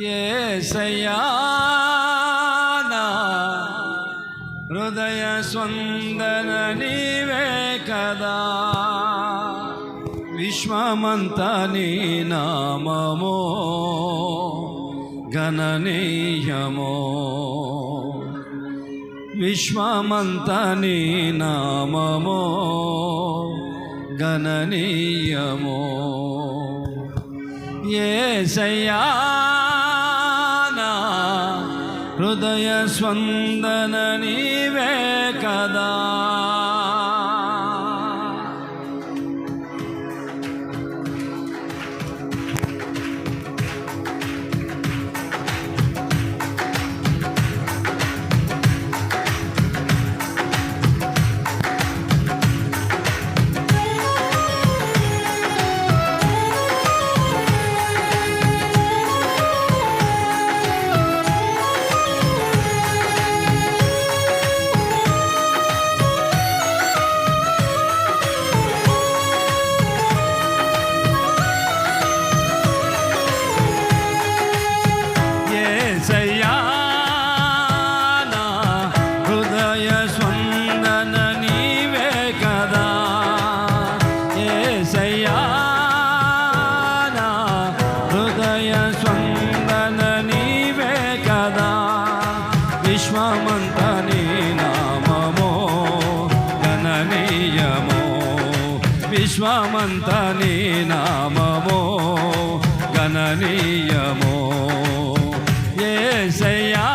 ఏసయానా హృదయ స్వందన నీవే కదా. విశ్వమంతా నీ నామమో గణనీయమో. విశ్వమంతా నీ నామమో గణనీయమో. ఏ సయ్యా హృదయ స్వందన నీవే కదా. మహిమంత నీ నామమో గణనీయమో. ఏ సయ్యా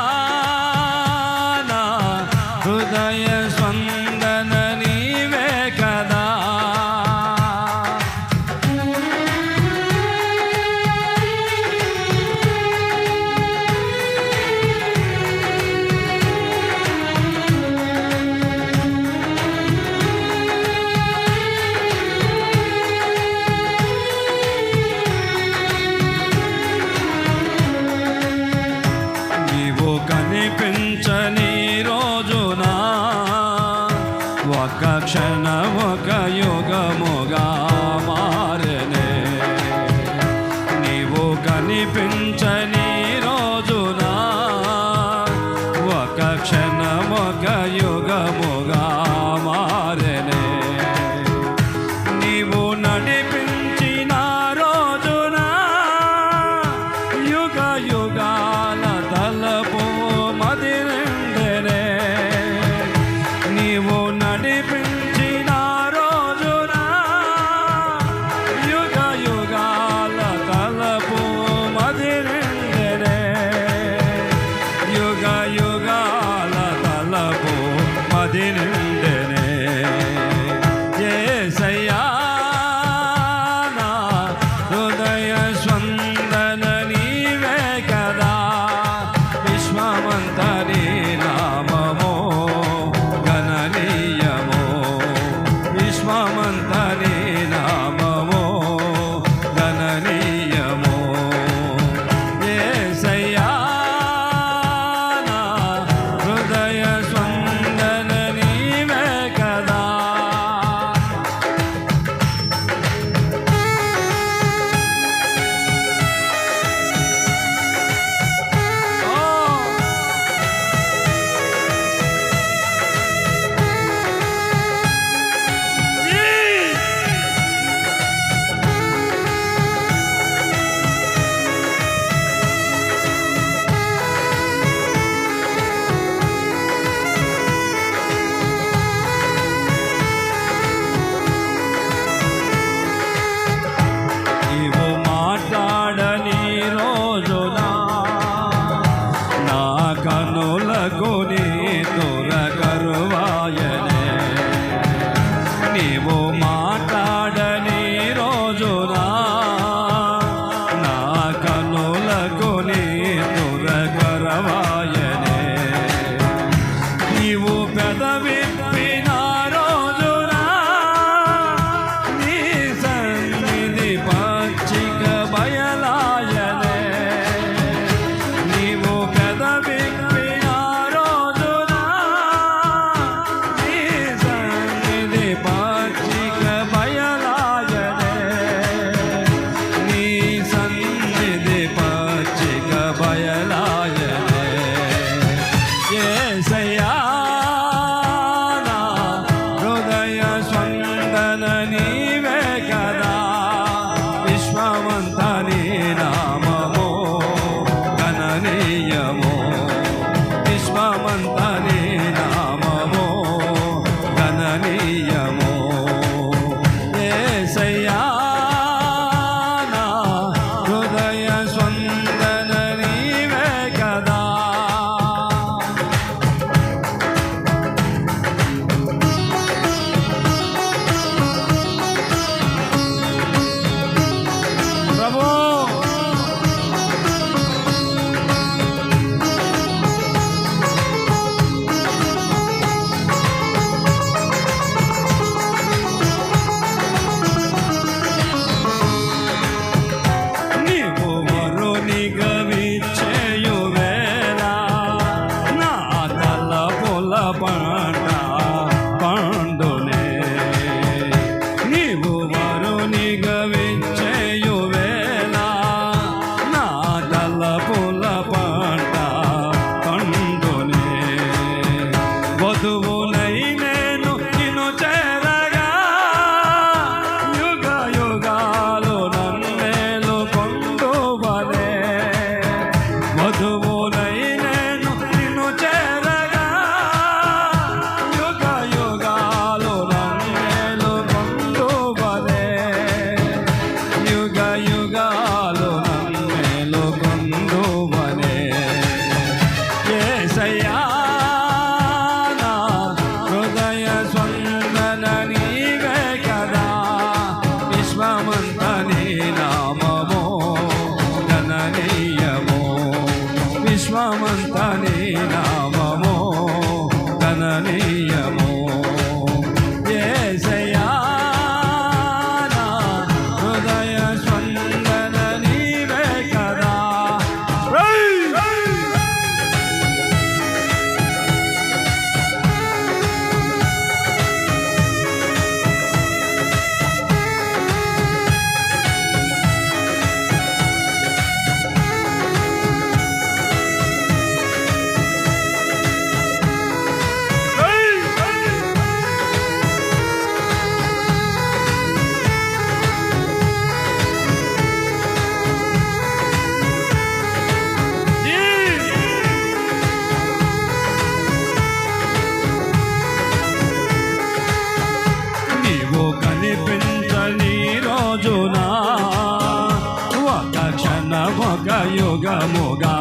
మార్గముగా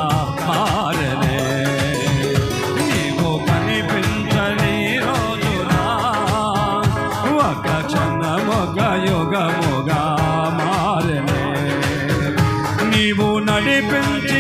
మారనే. నీవు కనిపించని రోజునా ఒక క్షణముగ యుగముగా మారనే. నీవు నడిపించి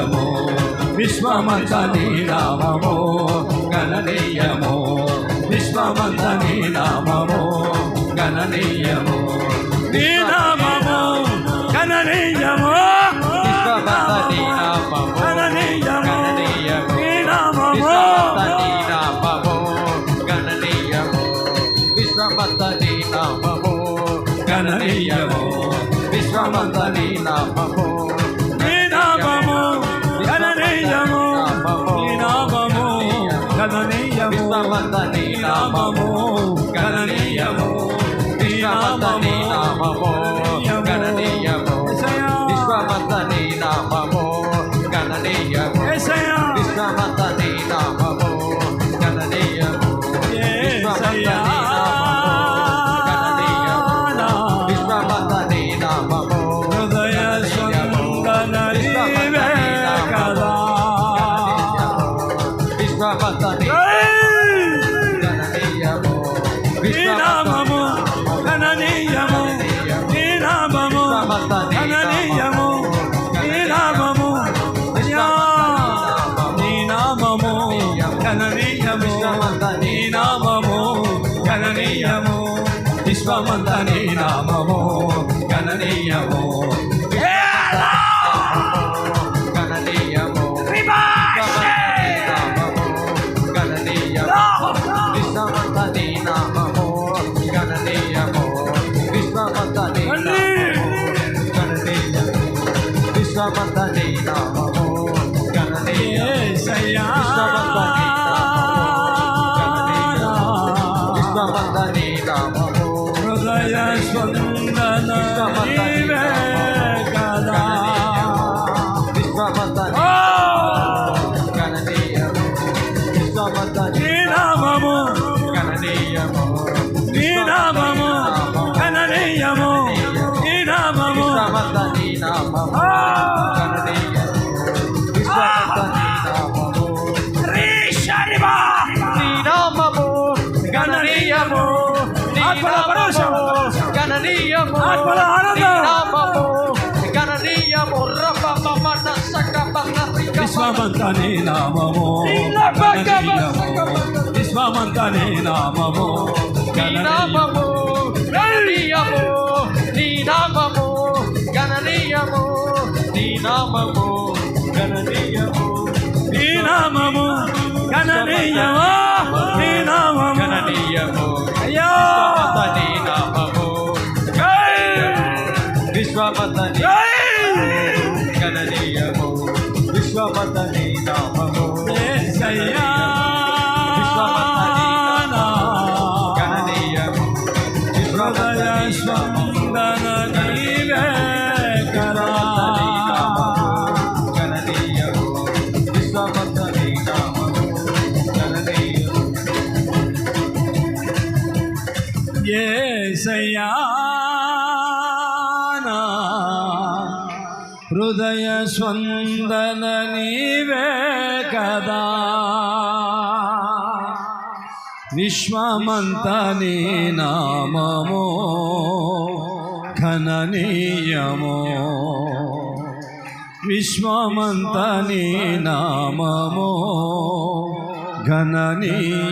గణనీయమో విశ్వమంత నీరామో గణనీయమో విశ్వమంత నీరామో గణనీయమో. నీరామో గణనీయమో విశ్వమంత నీరామో గణనీయమో నీరామో నీరామో గణనీయమో. విశ్వమంత నీరామో గణనీయమో. విశ్వమంత నీరామో నామము గణనీయము నీ నామము. na గణనీయము నామము గణనీయము రపమమన సకమన విశ్వమంతనే నామము విశ్వమంతనే నామము. నామము గణనీయము నీ నామము గణనీయము నీ నామము. గణనీయము నీ నామము గణనీయము నీ నామము గణనీయము అయ్యా నామ విశ్వపతని గణనీయము. విశ్వపతని నామము. గణనీయము. విశ్వపతని ஏசையா హృదయ స్వందన నీవే కదా. విశ్వమంత నీ నామము ఘననీయమో. విశ్వమంత నీ నామము ఘననీయమో.